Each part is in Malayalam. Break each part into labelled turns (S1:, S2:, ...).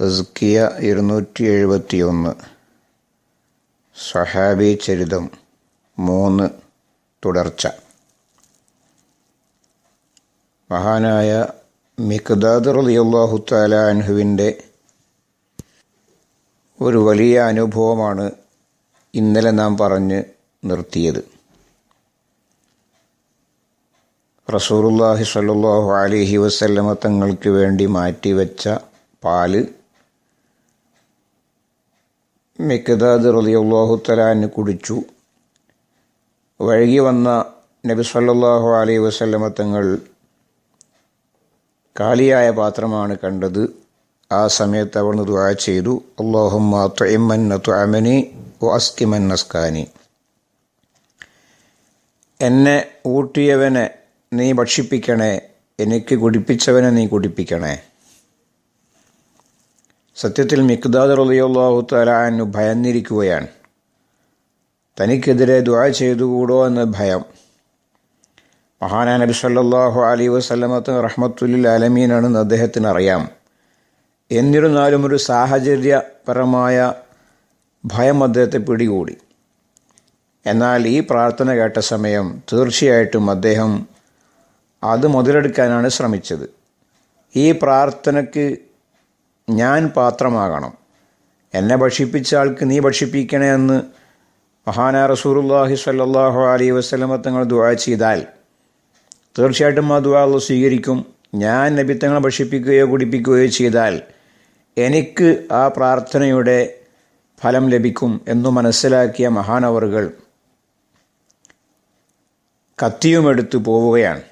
S1: തസ്കിയ ഇരുന്നൂറ്റി എഴുപത്തിയൊന്ന് സഹാബി ചരിതം മൂന്ന് തുടർച്ച. മഹാനായ മിഖ്ദാദ് റളിയല്ലാഹു താല അൻഹുവിന്റെ ഒരു വലിയ അനുഭവമാണ് ഇന്നലെ നാം പറഞ്ഞ് നിർത്തിയത്. റസൂറുല്ലാഹി സ്വല്ലല്ലാഹു അലിഹി വസല്ലമ തങ്ങൾക്ക് വേണ്ടി മാറ്റിവെച്ച പാൽ മിക്ദാദ് റളിയല്ലാഹു തലാന് കുടിച്ചു. വഴുകി വന്ന നബി സല്ലാഹു അലൈ വസല്ലമ തങ്ങൾ കാലിയായ പാത്രമാണ് കണ്ടത്. ആ സമയത്ത് അവിടുന്ന് ദുആ ചെയ്തു. അള്ളാഹുമ്മ തുഇമ്മൻ ഒ അസ്കിമൻ നസ്കാനി എന്നെ ഊട്ടിയവനെ നീ ഭക്ഷിപ്പിക്കണേ എനിക്ക് കുടിപ്പിച്ചവനെ നീ കുടിപ്പിക്കണേ. സത്യത്തിൽ മിക്ദാദ് റളിയല്ലാഹു തആലാനു ഭയന്നിരിക്കുകയാണ്. തനിക്കെതിരെ ദുആ ചെയ്തുകൂടോ എന്ന ഭയം. മഹാനാ നബി സല്ലാഹു അലൈഹി വസ്ലമത്ത് റഹ്മത്തുല്ലിൽ അലമീനാണെന്ന് അദ്ദേഹത്തിന് അറിയാം എന്നിരുന്നാലും ഒരു സാഹചര്യപരമായ ഭയം അദ്ദേഹത്തെ പിടികൂടി. എന്നാൽ ഈ പ്രാർത്ഥന കേട്ട സമയം തീർച്ചയായിട്ടും അദ്ദേഹം അത് മുതലെടുക്കാനാണ് ശ്രമിച്ചത്. ഈ പ്രാർത്ഥനയ്ക്ക് ഞാൻ പാത്രമാകണം. എന്നെ ഭക്ഷിപ്പിച്ച ആൾക്ക് നീ ഭക്ഷിപ്പിക്കണേ എന്ന് മഹാനാ റസൂറുല്ലാഹി സല്ലാഹു അലൈ വസല്ലമ തങ്ങൾ ദുആ ചെയ്താൽ തീർച്ചയായിട്ടും ആ ദുവാ സ്വീകരിക്കും. ഞാൻ നബിത്തങ്ങളെ ഭക്ഷിപ്പിക്കുകയോ കുടിപ്പിക്കുകയോ ചെയ്താൽ എനിക്ക് ആ പ്രാർത്ഥനയുടെ ഫലം ലഭിക്കും എന്നു മനസ്സിലാക്കിയ മഹാനവറുകൾ കത്തിയുമെടുത്ത് പോവുകയാണ്.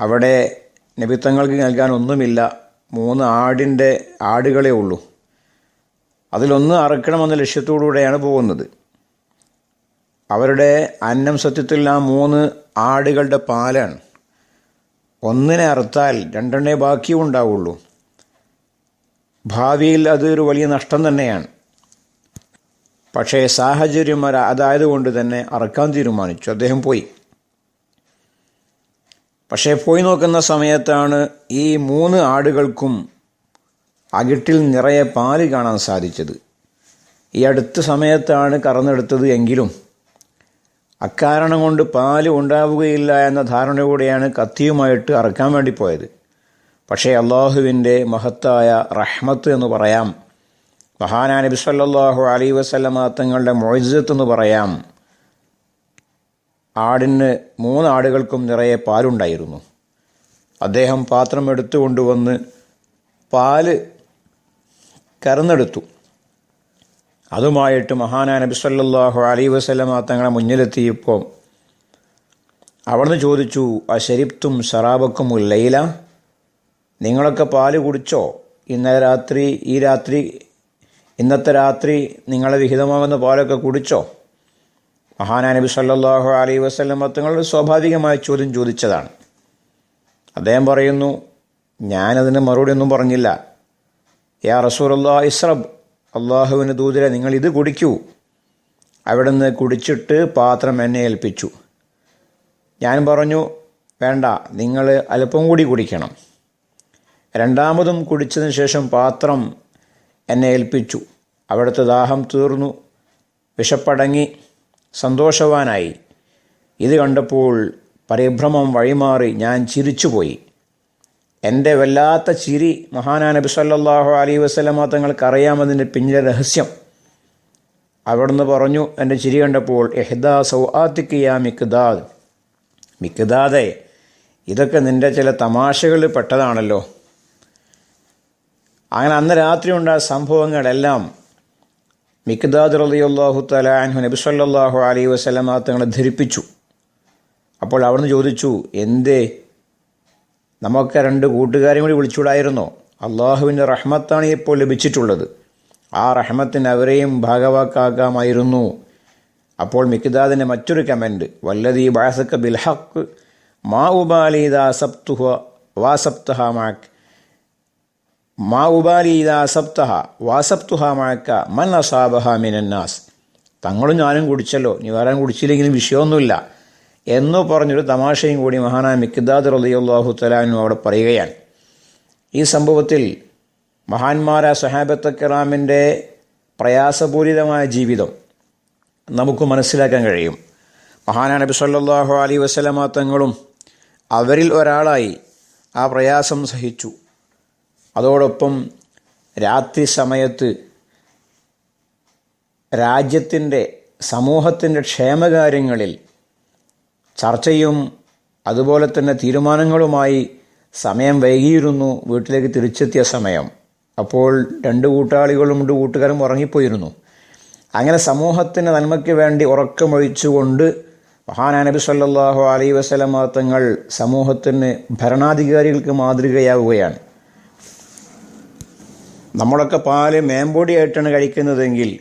S1: അവിടെ നബിത്തങ്ങൾക്ക് നൽകാൻ ഒന്നുമില്ല. മൂന്ന് ആടിന്റെ ആടുകളേ ഉള്ളൂ. അതിലൊന്ന് അറക്കണമെന്ന ലക്ഷ്യത്തോടുകൂടെയാണ് പോകുന്നത്. അവരുടെ അന്നം സത്യത്തിൽ ആ മൂന്ന് ആടുകളുടെ പാലാണ്. ഒന്നിനെ അറുത്താൽ രണ്ടെണ്ണേ ബാക്കിയും ഉണ്ടാവുള്ളൂ. ഭാവിയിൽ അതൊരു വലിയ നഷ്ടം തന്നെയാണ്. പക്ഷേ സാഹചര്യം അതായത് കൊണ്ട് തന്നെ അറക്കാൻ തീരുമാനിച്ചു. അദ്ദേഹം പോയി. പക്ഷേ പോയി നോക്കുന്ന സമയത്താണ് ഈ മൂന്ന് ആടുകൾക്കും അകിട്ടിൽ നിറയെ പാൽ കാണാൻ സാധിച്ചത്. ഈ അടുത്ത സമയത്താണ് കറന്നെടുത്തത് എങ്കിലും അക്കാരണം കൊണ്ട് പാൽ ഉണ്ടാവുകയില്ല എന്ന ധാരണയോടെയാണ് കത്തിയുമായിട്ട് അറക്കാൻ വേണ്ടി പോയത്. പക്ഷേ അള്ളാഹുവിന്റെ മഹത്തായ റഹ്മത്ത് എന്ന് പറയാം മഹാനാ നബി സല്ലല്ലാഹു അലൈഹി വസല്ലമ തങ്ങളുടെ എന്ന് പറയാം ആടിന് മൂന്ന് ആടുകൾക്കും നിറയെ പാലുണ്ടായിരുന്നു. അദ്ദേഹം പാത്രം എടുത്തു കൊണ്ടുവന്ന് പാൽ കറന്നെടുത്തു. അതുമായിട്ട് മഹാനാ നബി സല്ലാഹു അലൈഹി വസ്ലമ തങ്ങളെ മുന്നിലെത്തിയപ്പോൾ അവിടുന്ന് ചോദിച്ചു അശരിപ്തും സറാബക്കും ലൈല? നിങ്ങളൊക്കെ പാൽ കുടിച്ചോ? ഇന്നലെ രാത്രി ഈ രാത്രി ഇന്നത്തെ രാത്രി നിങ്ങളെ വിഹിതമാകുന്ന പാലൊക്കെ കുടിച്ചോ? മഹാനാ നബി സല്ലല്ലാഹു അലൈഹി വസല്ലം തങ്ങളുടെ സ്വാഭാവികമായ ചോദ്യം ചോദിച്ചതാണ്. അദ്ദേഹം പറയുന്നു ഞാനതിന് മറുപടി ഒന്നും പറഞ്ഞില്ല. യാ റസൂർ അള്ളാഹ് ഇസ്രബ് അള്ളാഹുവിന് ദൂതരെ നിങ്ങൾ ഇത് കുടിക്കൂ. അവിടെ നിന്ന് കുടിച്ചിട്ട് പാത്രം എന്നെ ഏൽപ്പിച്ചു. ഞാൻ പറഞ്ഞു വേണ്ട നിങ്ങൾ അല്പം കൂടി കുടിക്കണം. രണ്ടാമതും കുടിച്ചതിന് ശേഷം പാത്രം എന്നെ ഏൽപ്പിച്ചു. അവിടുത്തെ ദാഹം തീർന്നു. വിശപ്പടങ്ങി. സന്തോഷവാനായി. ഇത് കണ്ടപ്പോൾ പരിഭ്രമം വഴിമാറി ഞാൻ ചിരിച്ചുപോയി. എന്റെ വല്ലാത്ത ചിരി മഹാനാ നബി സല്ലല്ലാഹു അലൈഹി വസല്ലമ തങ്ങൾക്ക് അറിയാമതിന്റെ പിന്നിലെ രഹസ്യം. അവിടുന്ന് പറഞ്ഞു എന്റെ ചിരി കണ്ടപ്പോൾ എഹ്ദാ സൗആത്തിക്കിയ മിക്ദാദ് മിക്ദാദെ ഇതൊക്കെ നിന്റെ ചില തമാശകളിൽ പെട്ടതാണല്ലോ. അങ്ങനെ അന്ന് രാത്രി ഉണ്ടായ സംഭവങ്ങളെല്ലാം മിക്ദാദ് റളിയല്ലാഹു തആല അൻഹു നബി സല്ലല്ലാഹു അലൈഹി വസല്ലമ തങ്ങളെ ധരിപ്പിച്ചു. അപ്പോൾ അവിടുന്ന് ചോദിച്ചു എന്തേ? നമുക്ക് രണ്ട് കൂട്ടുകാരെയും കൂടി വിളിച്ചുകൂടായിരുന്നോ? അള്ളാഹുവിന്റെ റഹ്മത്താണ് ഇപ്പോൾ ലഭിച്ചിട്ടുള്ളത്. ആ റഹ്മത്തിന് അവരെയും ഭാഗവാക്കാകാമായിരുന്നു. അപ്പോൾ മിക്ദാദിന്റെ മറ്റൊരു കമന്റ് വല്ലതി ബാസക്ക ബിൽഹക്ക് മാ ഉബാലിദാ സപ്തുഹ വാസപ്തഹ മാക്ക് മാ ഉപാലീദാ അസപ്തഹ വാസപ്തുഹ മഴക്ക മൻ അസാബഹ മിനന്നാസ്. തങ്ങളും ഞാനും കുടിച്ചല്ലോ നീ വേറെ കുടിച്ചില്ലെങ്കിലും വിഷയമൊന്നുമില്ല എന്ന് പറഞ്ഞൊരു തമാശയും കൂടി മഹാനായ മിക്കിദാദ് റലിയുള്ളാഹു തലാനും അവിടെ പറയുകയാണ്. ഈ സംഭവത്തിൽ മഹാന്മാരായ സഹാബത്തക്കറാമിന്റെ പ്രയാസപൂരിതമായ ജീവിതം നമുക്ക് മനസ്സിലാക്കാൻ കഴിയും. മഹാനാ നബി സല്ലാഹു അലൈഹി വസല്ലമ തങ്ങളും അവരിൽ ഒരാളായി ആ പ്രയാസം സഹിച്ചു. അതോടൊപ്പം രാത്രി സമയത്ത് രാജ്യത്തിന്റെ സമൂഹത്തിന്റെ ക്ഷേമകാര്യങ്ങളിൽ ചർച്ചയും അതുപോലെ തന്നെ തീരുമാനങ്ങളുമായി സമയം വൈകിയിരുന്നു വീട്ടിലേക്ക് തിരിച്ചെത്തിയ സമയം. അപ്പോൾ രണ്ട് കൂട്ടാളികളും രണ്ട് കൂട്ടുകാരും ഉറങ്ങിപ്പോയിരുന്നു. അങ്ങനെ സമൂഹത്തിന് നന്മയ്ക്ക് വേണ്ടി ഉറക്കമൊഴിച്ചുകൊണ്ട് മഹാനാ നബി സല്ലല്ലാഹു അലൈഹി വസല്ലമ തങ്ങൾ സമൂഹത്തിന് ഭരണാധികാരികൾക്ക് മാതൃകയാവുകയാണ്. നമ്മളൊക്കെ പാൽ മേമ്പൊടിയായിട്ടാണ് കഴിക്കുന്നതെങ്കിൽ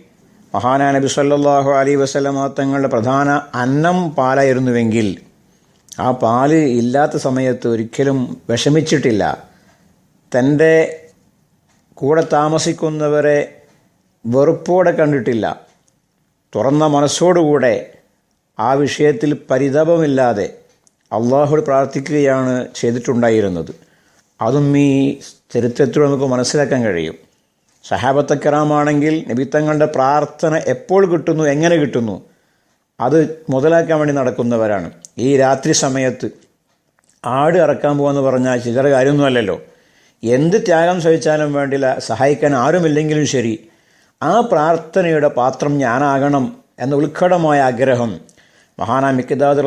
S1: മഹാനാ നബി സല്ലാഹു അലി വസല്ലമ തങ്ങളുടെ പ്രധാന അന്നം പാലായിരുന്നുവെങ്കിൽ ആ പാൽ ഇല്ലാത്ത സമയത്ത് ഒരിക്കലും വിഷമിച്ചിട്ടില്ല. തന്റെ കൂടെ താമസിക്കുന്നവരെ വെറുപ്പോടെ കണ്ടിട്ടില്ല. തുറന്ന മനസ്സോടുകൂടെ ആ വിഷയത്തിൽ പരിതാപമില്ലാതെ അള്ളാഹു പ്രാർത്ഥിക്കുകയാണ് ചെയ്തിട്ടുണ്ടായിരുന്നത്. അതും ഈ ചരിത്രത്തിലൂടെ നമുക്ക് മനസ്സിലാക്കാൻ കഴിയും. സഹാബത്തക്കറാമാണെങ്കിൽ നബിത്തങ്ങളുടെ പ്രാർത്ഥന എപ്പോൾ കിട്ടുന്നു എങ്ങനെ കിട്ടുന്നു അത് മുതലാക്കാൻ വേണ്ടി നടക്കുന്നവരാണ്. ഈ രാത്രി സമയത്ത് ആട് ഇറക്കാൻ പോകുമെന്ന് പറഞ്ഞാൽ ചിതറ കാര്യമൊന്നുമല്ലല്ലോ. എന്ത് ത്യാഗം സഹിച്ചാലും വേണ്ടില്ല സഹായിക്കാൻ ആരുമില്ലെങ്കിലും ശരി. ആ പ്രാർത്ഥനയുടെ പാത്രം ഞാനാകണം എന്ന ഉത്കടമായ ആഗ്രഹം മഹാനാ മിക്കദാദ്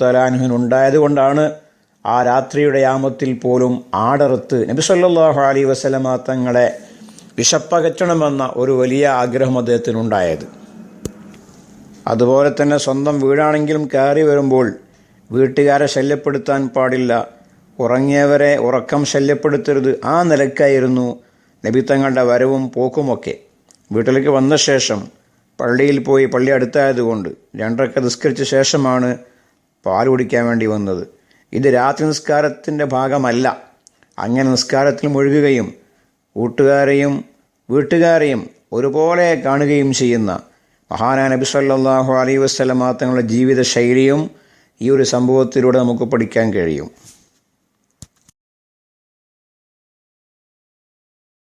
S1: തലാൻഹുനുണ്ടായത് കൊണ്ടാണ് ആ രാത്രിയുടെ യാമത്തിൽ പോലും ആടറുത്ത് നബി സല്ലല്ലാഹു അലൈഹി വസല്ലമ തങ്ങളെ വിശപ്പകറ്റണമെന്ന ഒരു വലിയ ആഗ്രഹം അദ്ദേഹത്തിനുണ്ടായത്. അതുപോലെ തന്നെ സ്വന്തം വീടാണെങ്കിലും കയറി വരുമ്പോൾ വീട്ടുകാരെ ശല്യപ്പെടുത്താൻ പാടില്ല. ഉറങ്ങിയവരെ ഉറക്കം ശല്യപ്പെടുത്തരുത്. ആ നിലക്കായിരുന്നു നബിത്തങ്ങളുടെ വരവും പോക്കുമൊക്കെ. വീട്ടിലേക്ക് വന്ന ശേഷം പള്ളിയിൽ പോയി പള്ളി അടുത്തായതുകൊണ്ട് രണ്ടരക്ക നിസ്കരിച്ച ശേഷമാണ് പാൽ കുടിക്കാൻ വേണ്ടി വന്നത്. ഇത് രാത്രി നിസ്കാരത്തിന്റെ ഭാഗമല്ല. അങ്ങനെ നിസ്കാരത്തിൽ മുഴുകുകയും കൂട്ടുകാരെയും വീട്ടുകാരെയും ഒരുപോലെ കാണുകയും ചെയ്യുന്ന മഹാനാ നബി സല്ലാഹു അലൈഹി വസല്ലമ തങ്ങളുടെ ജീവിത ശൈലിയും ഈ ഒരു സംഭവത്തിലൂടെ നമുക്ക് പഠിക്കാൻ കഴിയും.